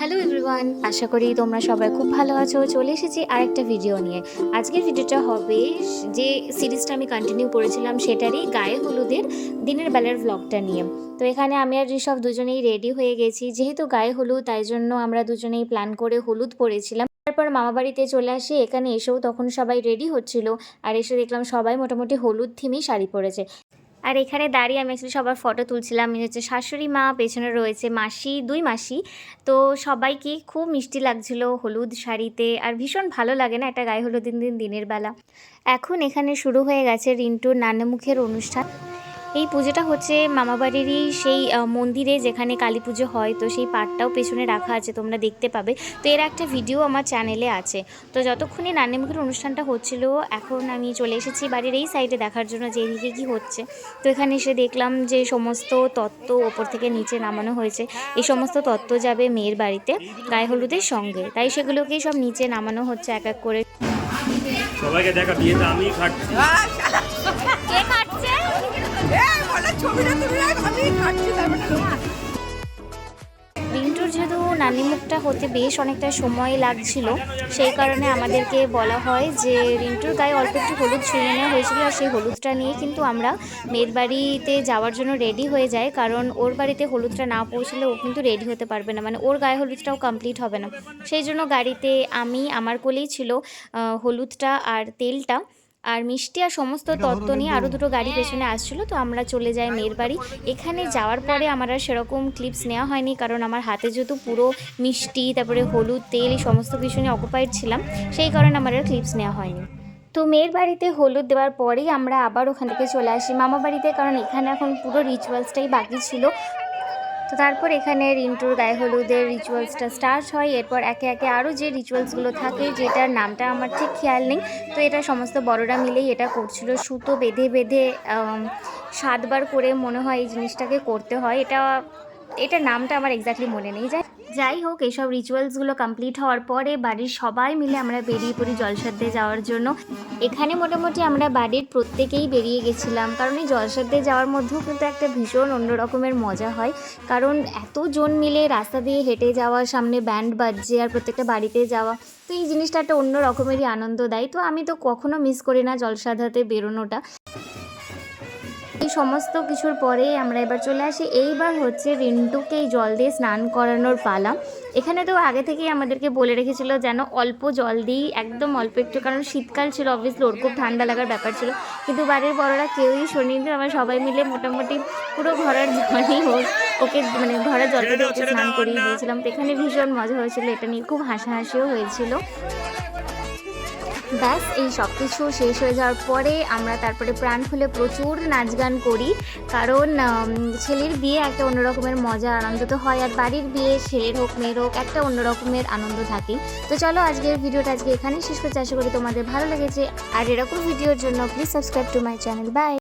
Hello everyone আশা করি তোমরা সবাই খুব ভালো আছো। চলে এসেছি আরেকটা ভিডিও নিয়ে। আজকের ভিডিওটা হবে যে সিরিজটা আমি কন্টিনিউ করেছিলাম সেটারই গায়ে হলুদের দিনের বেলার ভ্লগটা নিয়ে। তো এখানে আমি আর ঋষভ দুজনেই রেডি হয়ে গেছি। যেহেতু গায়ে হলুদ, তাই জন্য আমরা দুজনেই প্ল্যান করে হলুদ পরেছিলাম। তারপর মামা বাড়িতে চলে আসি। এখানে এসেও তখন সবাই রেডি হচ্ছিল। আর এসে দেখলাম সবাই মোটামুটি হলুদ থিমেই শাড়ি পরেছে। আর এখানে দাঁড়িয়ে আমি অ্যাকচুয়ালি সবার ফটো তুলছিলাম। হচ্ছে শাশুড়ি মা, পেছনে রয়েছে মাসি, দুই মাসি। তো সবাইকে খুব মিষ্টি লাগছিল হলুদ শাড়িতে আর ভীষণ ভালো লাগে না একটা গায়ে হলুদ দিন দিন দিনের বেলা। এখন এখানে শুরু হয়ে গেছে রিন্টুর নানামুখের অনুষ্ঠান। এই পুজোটা হচ্ছে মামাবাড়িরই সেই মন্দিরে যেখানে কালী পুজো হয় তো সেই পাটটাও পেছনে রাখা আছে তোমরা দেখতে পাবে। তো এর একটা ভিডিও আমার চ্যানেলে আছে। তো যতক্ষণই নান্নিমুখের অনুষ্ঠানটা হচ্ছিল এখন আমি চলে এসেছি বাড়ির এই সাইডে দেখার জন্য যে এদিকে কী হচ্ছে। তো এখানে এসে দেখলাম যে সমস্ত তত্ত্ব ওপর থেকে নিচে নামানো হয়েছে। এই সমস্ত তত্ত্ব যাবে মেয়ের বাড়িতে গায়ে হলুদের সঙ্গে। তাই সেগুলোকেই সব নিচে নামানো হচ্ছে এক এক করে। সবাইকে দেখা বিয়েতে আমি খাটছি রিন্টুর যেহেতু নানি মুখটা হতে বেশ অনেকটা সময় লাগছিল, সেই কারণে আমাদেরকে বলা হয় যে রিন্টুর গায়ে অল্প একটু হলুদ ছুঁয়ে নেওয়া হয়েছিল আর সেই হলুদটা নিয়ে কিন্তু আমরা মেয়ের বাড়িতে যাওয়ার জন্য রেডি হয়ে যায় কারণ ওর বাড়িতে হলুদটা না পৌঁছলে ও কিন্তু রেডি হতে পারবে না মানে ওর গায়ে হলুদটাও কমপ্লিট হবে না। সেই জন্য গাড়িতে আমি, আমার কোলেই ছিল হলুদটা আর তেলটা। আর মিষ্টি আর সমস্ত তত্ত্ব নিয়ে আরও দুটো গাড়ি পেছনে আসছিল তো আমরা চলে যাই মেয়ের বাড়ি। এখানে যাওয়ার পরে আমার আর সেরকম ক্লিপস নেওয়া হয়নি কারণ আমার হাতে যেহেতু পুরো মিষ্টি তারপরে হলুদ তেল এই সমস্ত কিছু নিয়ে অকুপাইড ছিলাম সেই কারণে আমার আর ক্লিপস নেওয়া হয়নি। তো মেয়ের বাড়িতে হলুদ দেওয়ার পরেই আমরা আবার ওখান থেকে চলে আসি মামা বাড়িতে কারণ এখানে এখন পুরো রিচুয়ালসটাই বাকি ছিল। তো তারপর এখানে রিন্টুর গায়ে হলুদের রিচুয়ালসটা স্টার্ট হয়। এরপর একে একে আরও যে রিচুয়ালসগুলো থাকে, যেটার নামটা আমার ঠিক খেয়াল নেই। তো এটা সমস্ত বড়রা মিলেই এটা করছিল। সুতো বেঁধে বেঁধে সাতবার করে মনে হয় এই জিনিসটাকে করতে হয়। এটা, এটার নামটা আমার এক্স্যাক্টলি মনে নেই। যাই যাই হোক এইসব রিচুয়ালসগুলো কমপ্লিট হওয়ার পরে বাড়ির সবাই মিলে আমরা বেরিয়ে পড়ি জলসাদ্দে যাওয়ার জন্য। এখানে মোটামুটি আমরা বাড়ির প্রত্যেকেই বেরিয়ে গেছিলাম, কারণ এই জলসাদ্দে যাওয়ার মধ্যেও কিন্তু একটা ভীষণ অন্য রকমের মজা হয়। কারণ এতজন মিলে রাস্তা দিয়ে হেঁটে যাওয়া, সামনে ব্যান্ড বাজছে আর প্রত্যেকটা বাড়িতে যাওয়া, তো এই জিনিসটা একটা অন্য রকমেরই আনন্দ দেয়। তো আমি তো কখনো মিস করি না জলসাধাতে বেরোনোটা। এই সমস্ত কিছুর পরে আমরা এবার চলে আসি। এইবার হচ্ছে রিন্টুকে জল দিয়ে স্নান করানোর পালা। এখানে তো আগে থেকেই আমাদেরকে বলে রেখেছিল যেন অল্প জল দিই, একদম অল্প একটু, কারণ শীতকাল ছিল অবভিয়াসলি ওর খুব ঠান্ডা লাগার ব্যাপার ছিল। কিন্তু বাড়ির বড়রা কেউই শোনেনি, আমরা সবাই মিলে মোটামুটি পুরো ঘরের জলই হোক, ওকে মানে ঘরের জলটা দিয়ে স্নান করিয়ে দিয়েছিলাম। তো এখানে ভীষণ মজা হয়েছিল, এটা নিয়ে খুব হাসাহাসিও হয়েছিল। ব্যাস, এই সব কিছু শেষ হয়ে যাওয়ার পরে আমরা তারপরে প্রাণ খুলে প্রচুর নাচ গান করি। কারণ ছেলের বিয়ে একটা অন্যরকমের মজা আনন্দ তো হয়, আর বাড়ির বিয়ে ছেলের হোক, মেয়ের হোক, একটা অন্যরকমের আনন্দ থাকে। তো চলো আজকের ভিডিওটা আজকে এখানেই শেষ করতে আশা করি তোমাদের ভালো লেগেছে। আর এরকম ভিডিওর জন্য please subscribe to my channel bye